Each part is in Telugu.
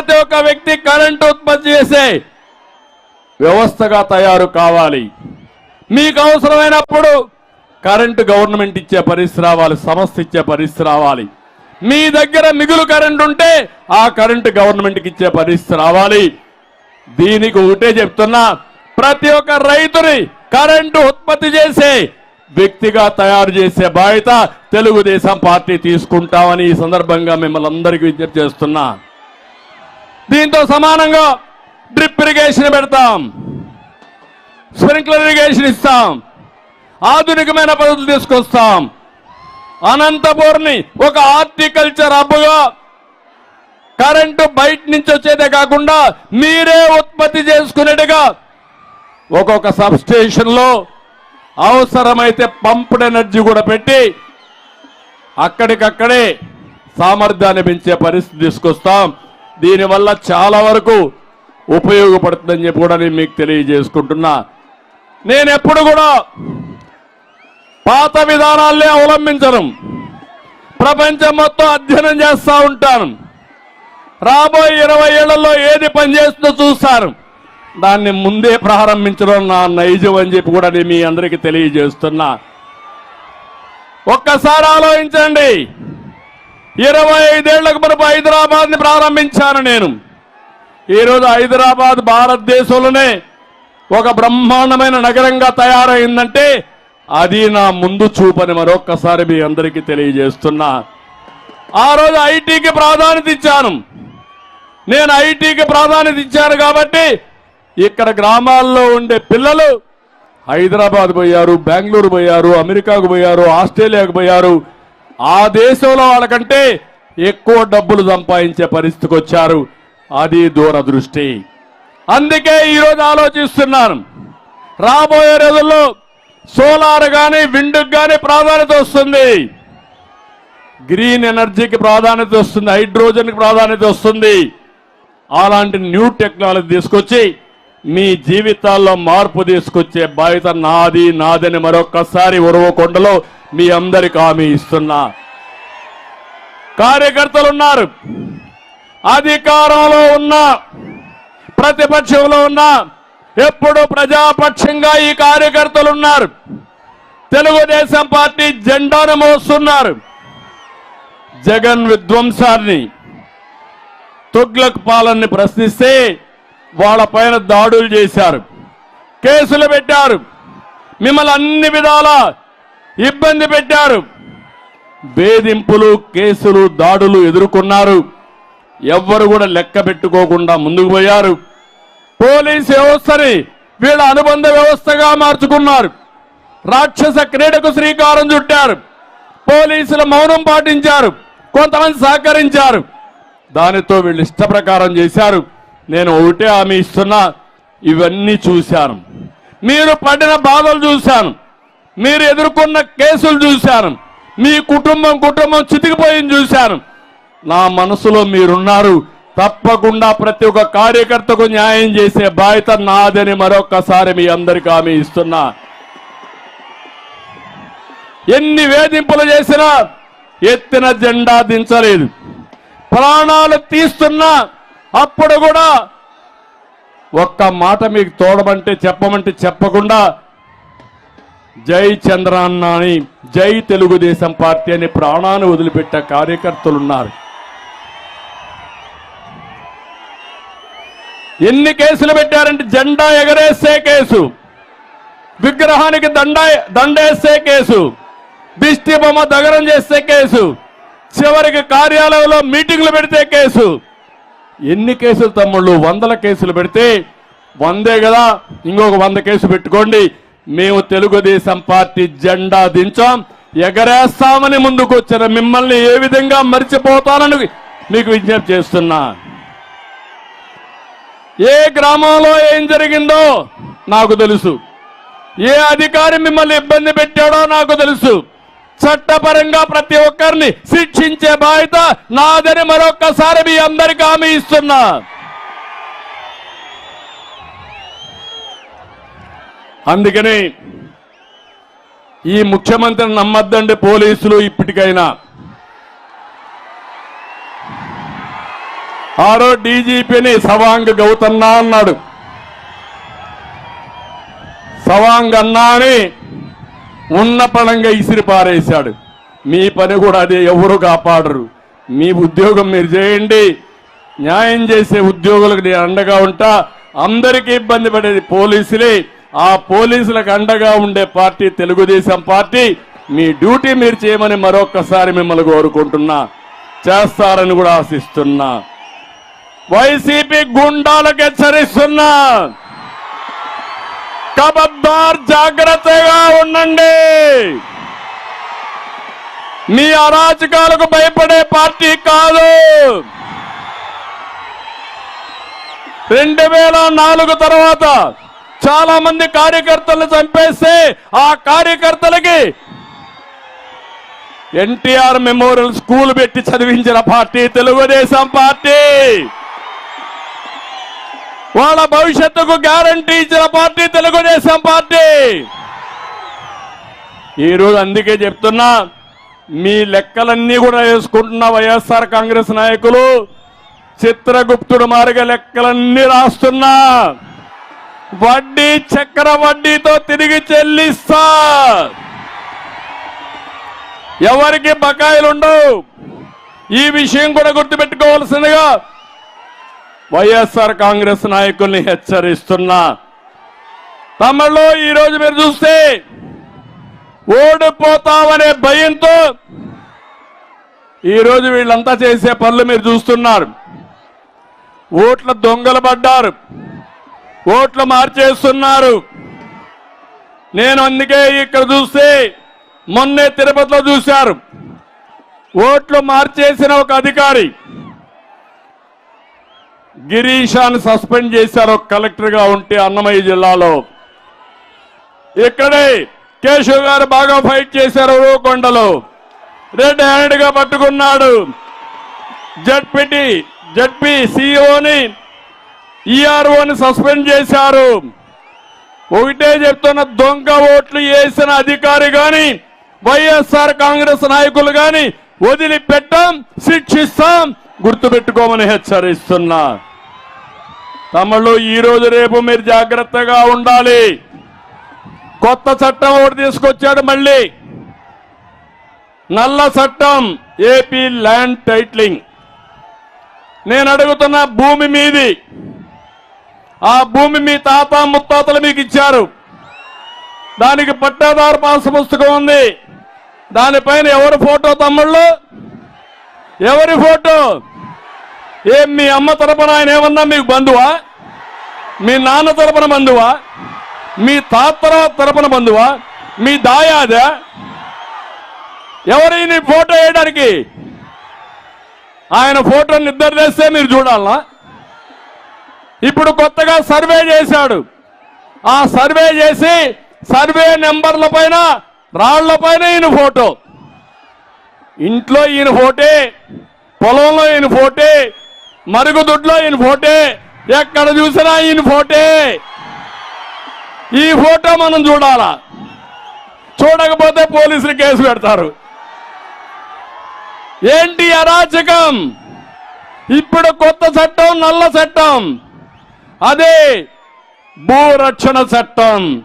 ప్రతి ఒక్క వ్యక్తి కరెంటు ఉత్పత్తి చేసే వ్యవస్థగా తయారు కావాలి. మీకు అవసరమైనప్పుడు కరెంటు గవర్నమెంట్ ఇచ్చే పరిస్థితి రావాలి సంస్థ ఇచ్చే పరిస్థితి రావాలి మీ దగ్గర మిగులు కరెంటు ఉంటే ఆ కరెంటు గవర్నమెంట్కి ఇచ్చే పరిస్థితి రావాలి. దీనికి ఒకటే చెప్తున్నా ప్రతి ఒక్క రైతుని కరెంటు ఉత్పత్తి చేసే వ్యక్తిగా తయారు చేసే బాధ్యత తెలుగుదేశం పార్టీ తీసుకుంటామని ఈ సందర్భంగా మిమ్మల్ని అందరికీ విజ్ఞప్తి చేస్తున్నా. దీంతో సమానంగా డ్రిప్ ఇరిగేషన్ పెడతాం. స్ప్రింక్లర్ ఇరిగేషన్ ఇస్తాం. ఆధునికమైన పద్ధతులు తీసుకొస్తాం. అనంతపూర్ని ఒక హార్టికల్చర్ హబ్గా కరెంటు బయట నుంచి వచ్చేదే కాకుండా మీరే ఉత్పత్తి చేసుకునేట్టుగా ఒక్కొక్క సబ్ స్టేషన్లో అవసరమైతే పంప్డ్ ఎనర్జీ కూడా పెట్టి అక్కడికక్కడే సామర్థ్యాన్ని పెంచే పరిస్థితి తీసుకొస్తాం. దీనివల్ల చాలా వరకు ఉపయోగపడుతుందని చెప్పి కూడా నేను మీకు తెలియజేసుకుంటున్నా. నేను ఎప్పుడు కూడా పాత విధానాలే అవలంబించను. ప్రపంచం మొత్తం అధ్యయనం చేస్తూ ఉంటాను. రాబోయే ఇరవై ఏళ్ళలో ఏది పనిచేస్తుందో చూస్తారు. దాన్ని ముందే ప్రారంభించడం నా నైజం అని చెప్పి కూడా నేను మీ అందరికీ తెలియజేస్తున్నా. ఒక్కసారి ఆలోచించండి. ఇరవై ఐదేళ్ళకు మునుపు హైదరాబాద్ని ప్రారంభించాను నేను. ఈరోజు హైదరాబాద్ భారతదేశంలోనే ఒక బ్రహ్మాండమైన నగరంగా తయారైందంటే అది నా ముందు చూపని మరొక్కసారి మీ అందరికీ తెలియజేస్తున్నా. ఆ రోజు ఐటీకి ప్రాధాన్యత ఇచ్చాను. నేను ఐటీకి ప్రాధాన్యత ఇచ్చాను కాబట్టి ఇక్కడ గ్రామాల్లో ఉండే పిల్లలు హైదరాబాద్ పోయారు బెంగళూరు పోయారు అమెరికాకు పోయారు ఆస్ట్రేలియాకు పోయారు ఆ దేశంలో వాళ్ళకంటే ఎక్కువ డబ్బులు సంపాదించే పరిస్థితికి వచ్చారు. అది దూరదృష్టి. అందుకే ఈరోజు ఆలోచిస్తున్నాను. రాబోయే రోజుల్లో సోలార్ కానీ విండు కానీ ప్రాధాన్యత వస్తుంది. గ్రీన్ ఎనర్జీకి ప్రాధాన్యత వస్తుంది. హైడ్రోజన్కి ప్రాధాన్యత వస్తుంది. అలాంటి న్యూ టెక్నాలజీ తీసుకొచ్చి మీ జీవితాల్లో మార్పు తీసుకొచ్చే బాధ్యత నాది నాదని మరొక్కసారి ఉరవకొండలో మీ అందరికి హామీ ఇస్తున్నా. కార్యకర్తలు ఉన్నారు. అధికారంలో ఉన్న ప్రతిపక్షంలో ఉన్న ఎప్పుడు ప్రజాపక్షంగా ఈ కార్యకర్తలు ఉన్నారు. తెలుగుదేశం పార్టీ జెండాను మోస్తున్నారు. జగన్ విధ్వంసాన్ని తుగ్లక్ పాలన్ని ప్రశ్నిస్తే వాళ్ళ పైన దాడులు చేశారు. కేసులు పెట్టారు. మిమ్మల్ని అన్ని విధాల ఇబ్బంది పెట్టారు. వేధింపులు కేసులు దాడులు ఎదుర్కొన్నారు. ఎవ్వరు కూడా లెక్క పెట్టుకోకుండా ముందుకు పోయారు. పోలీస్ వ్యవస్థని వీళ్ళ అనుబంధ వ్యవస్థగా మార్చుకున్నారు. రాక్షస క్రీడకు శ్రీకారం చుట్టారు. పోలీసులు మౌనం పాటించారు. కొంతమంది సహకరించారు. దానితో వీళ్ళు ఇష్టప్రకారం చేశారు. నేను ఒకటే హామీ ఇస్తున్నా. ఇవన్నీ చూశాను. మీరు పడిన బాధలు చూశాను. మీరు ఎదుర్కొన్న కేసులు చూశాను. మీ కుటుంబం కుటుంబం చితికిపోయింది చూశాను. నా మనసులో మీరున్నారు. తప్పకుండా ప్రతి ఒక్క కార్యకర్తకు న్యాయం చేసే బాధ్యత నాదని మరొక్కసారి మీ అందరికీ హామీ ఇస్తున్నా. ఎన్ని వేధింపులు చేసినా ఎత్తిన జెండా దించలేదు. ప్రాణాలు తీస్తున్నా అప్పుడు కూడా ఒక్క మాట మీకు తోడమంటే చెప్పమంటే చెప్పకుండా జై చంద్రాన్న అని జై తెలుగుదేశం పార్టీ అని ప్రాణాన్ని వదిలిపెట్టే కార్యకర్తలు ఉన్నారు ఎన్ని కేసులు పెట్టారంటే జెండా ఎగరేసే కేసు విగ్రహానికి దండ దండేసే కేసు దిష్టి బొమ్మ దగరం చేసే కేసు చివరికి కార్యాలయంలో మీటింగ్లు పెడితే కేసు. ఎన్ని కేసులు తమ్ముళ్ళు? వందల కేసులు పెడితే వందే కదా ఇంకొక వంద కేసు పెట్టుకోండి. మేము తెలుగుదేశం పార్టీ జెండా దించాం ఎగరేస్తామని ముందుకు వచ్చిన మిమ్మల్ని ఏ విధంగా మర్చిపోతానని మీకు విజ్ఞప్తి చేస్తున్నా. ఏ గ్రామంలో ఏం జరిగిందో నాకు తెలుసు. ఏ అధికారి మిమ్మల్ని ఇబ్బంది పెట్టాడో నాకు తెలుసు. చట్టపరంగా ప్రతి ఒక్కరిని శిక్షించే బాధ్యత నాదని మరొక్కసారి మీ అందరికీ హామీ ఇస్తున్నా. అందుకని ఈ ముఖ్యమంత్రిని నమ్మద్దండి పోలీసులు ఇప్పటికైనా. ఆరో డీజీపీని సవాంగ్ గౌతన్నా అన్నాడు. సవాంగ్ అన్నా అని ఉన్న పడంగా ఇసిరి పారేశాడు. మీ పని కూడా అదే ఎవరు కాపాడరు. మీ ఉద్యోగం మీరు చేయండి. న్యాయం చేసే ఉద్యోగులకు నేను అండగా ఉంటా. అందరికీ ఇబ్బంది పడేది పోలీసులే. ఆ పోలీసులకు అండగా ఉండే పార్టీ తెలుగుదేశం పార్టీ మీ డ్యూటీ మీరు చేయమని మరొక్కసారి మిమ్మల్ని కోరుకుంటున్నా చేస్తారని కూడా ఆశిస్తున్నా. వైసీపీ గుండాలకు హెచ్చరిస్తున్నా. కబద్దార్ జాగ్రత్తగా ఉండండి. మీ అరాచకాలకు భయపడే పార్టీ కాదు. రెండు వేల నాలుగు తర్వాత చాలా మంది కార్యకర్తలను చంపేస్తే ఆ కార్యకర్తలకి ఎన్టీఆర్ మెమోరియల్ స్కూల్ పెట్టి చదివించిన పార్టీ తెలుగుదేశం పార్టీ. వాళ్ళ భవిష్యత్తుకు గ్యారంటీ ఇచ్చిన పార్టీ తెలుగుదేశం పార్టీ. ఈరోజు అందుకే చెప్తున్నా మీ లెక్కలన్నీ కూడా వేసుకుంటున్న వైఎస్ఆర్ కాంగ్రెస్ నాయకులు చిత్రగుప్తుడు మార్గ లెక్కలన్నీ రాస్తున్నా. వడ్డీ చక్ర వడ్డీతో తిరిగి చెల్లిస్తా. ఎవరికి బకాయిలుండవు ఈ విషయం కూడా గుర్తుపెట్టుకోవాల్సిందిగా వైఎస్ఆర్ కాంగ్రెస్ నాయకుల్ని హెచ్చరిస్తున్నా. తమలో ఈ రోజు మీరు చూస్తే ఓడిపోతామనే భయంతో ఈ రోజు వీళ్ళంతా చేసే పనులు మీరు చూస్తున్నారు. ఓట్ల దొంగలు పడ్డారు. ఓట్లు మార్చేస్తున్నారు. నేను అందుకే ఇక్కడ చూస్తే మొన్నే తిరుపతిలో చూశారు. ఓట్లు మార్చేసిన ఒక అధికారి. గిరీషాన్ని సస్పెండ్ చేశారు ఒక ఉంటే అన్నమయ్య జిల్లాలో. ఇక్కడే కేశవ్ గారు బాగా ఫైట్ చేశారు కొండలో. రెడ్ హ్యాండ్గా పట్టుకున్నాడు. జడ్పిటి జడ్పి సిఇఓని ఈఆర్ఓని సస్పెండ్ చేశారు. ఒకటే చెప్తున్న దొంగ ఓట్లు వేసిన అధికారి గాని వైఎస్ఆర్ కాంగ్రెస్ నాయకులు గాని వదిలిపెట్టాం శిక్షిస్తాం గుర్తుపెట్టుకోమని హెచ్చరిస్తున్నా. తమలో ఈ రోజు రేపు మీరు జాగ్రత్తగా ఉండాలి. కొత్త చట్టం ఒకటి తీసుకొచ్చాడు మళ్ళీ. నల్ల చట్టం ఏపీ ల్యాండ్ టైట్లింగ్. నేను అడుగుతున్న భూమి మీది. ఆ భూమి మీ తాత ముత్తాతలు మీకు ఇచ్చారు. దానికి పట్టాదారు పాస పుస్తకం ఉంది. దానిపైన ఎవరి ఫోటో తమ్ముళ్ళు? ఎవరి ఫోటో? ఏం మీ అమ్మ తరపున ఆయన ఏమన్నా మీకు బంధువా? మీ నాన్న తరపున బంధువా? మీ తాత తరపున బంధువా? మీ దాయాదా? ఎవరి నీ ఫోటో వేయడానికి? ఆయన ఫోటో నిద్ర చేస్తే మీరు చూడాలా? ఇప్పుడు కొత్తగా సర్వే చేశాడు. ఆ సర్వే చేసి సర్వే నెంబర్ల పైన రాళ్ళ పైన ఈయన ఫోటో. ఇంట్లో ఈయన ఫోటే పొలంలో ఈయన ఫోటే మరుగుదొడ్లో ఈయన ఫోటే ఎక్కడ చూసినా ఈయన ఫోటే. ఈ ఫోటో మనం చూడాలా? చూడకపోతే పోలీసులు కేసు పెడతారు. ఏంటి అరాచకం? ఇప్పుడు కొత్త చట్టం నల్ల చట్టం. అదే భూరక్షణ చట్టం.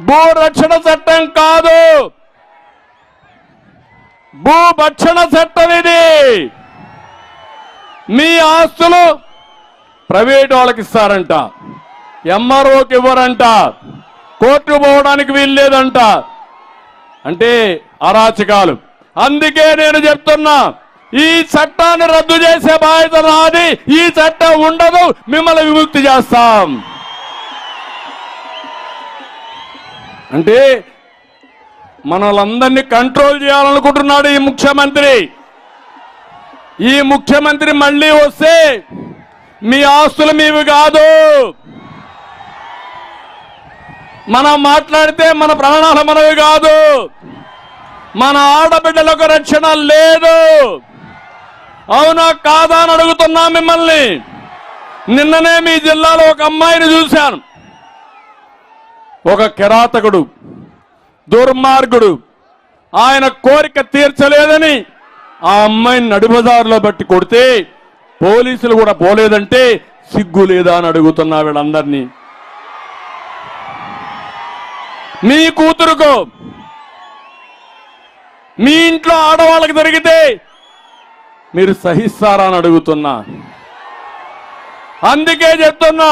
భూరక్షణ చట్టం కాదు. భూభక్షణ చట్టం ఇది. మీ ఆస్తులు ప్రైవేట్ వాళ్ళకి ఇస్తారంట. ఎంఆర్ఓకి ఇవ్వరంట. కోర్టు పోవడానికి వీల్లేదంట అంటే అరాచకాలు. అందుకే నేను చెప్తున్నా ఈ చట్టాన్ని రద్దు చేసే బాధ్యత నాది. ఈ చట్టం ఉండదు మిమ్మల్ని విముక్తి చేస్తాం. అంటే మనలందరినీ కంట్రోల్ చేయాలనుకుంటున్నాడు ఈ ముఖ్యమంత్రి. ఈ ముఖ్యమంత్రి మళ్ళీ వస్తే మీ ఆస్తులు మీవి కాదు. మనం మాట్లాడితే మన ప్రాణాలు మనవి కాదు. మన ఆడబిడ్డలకు రక్షణ లేదు. అవునా కాదా అని అడుగుతున్నా మిమ్మల్ని. నిన్ననే మీ జిల్లాలో ఒక అమ్మాయిని చూశాను. ఒక కిరాతకుడు దుర్మార్గుడు. ఆయన కోరిక తీర్చలేదని ఆ అమ్మాయిని నడిబజారులో బట్టి కొడితే పోలీసులు కూడా పోలేదంటే సిగ్గు లేదా అని అడుగుతున్నా వీళ్ళందరినీ. మీ కూతురుకు మీ ఇంట్లో ఆడవాళ్ళకి జరిగితే మీరు సహిస్తారా అని అడుగుతున్నా. అందుకే చెప్తున్నా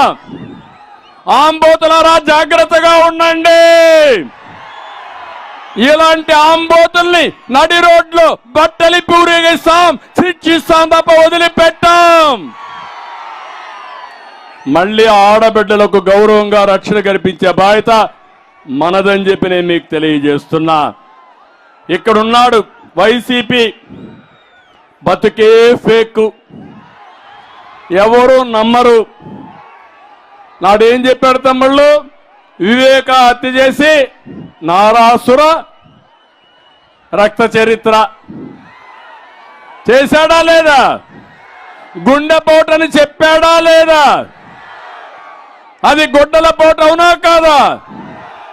ఆంబోతులారా జాగ్రత్తగా ఉండండి. ఇలాంటి ఆంబోతుల్ని నడి రోడ్లు బట్టలి పూరేగిస్తాం శిక్షిస్తాం తప్ప వదిలిపెట్టాం. మళ్ళీ ఆడబిడ్డలకు గౌరవంగా రక్షణ కల్పించే బాధ్యత మనదని చెప్పి నేను మీకు తెలియజేస్తున్నా. ఇక్కడున్నాడు వైసీపీ బతికే ఫేక్. ఎవరు నమ్మరు. నాడేం చెప్పాడు తమ్ముళ్ళు? వివేక హత్య చేసి నారాసుర రక్త చరిత్ర. చేశాడా లేదా? గుండెపోటని చెప్పాడా లేదా? అది గుడ్డల పోట అవునా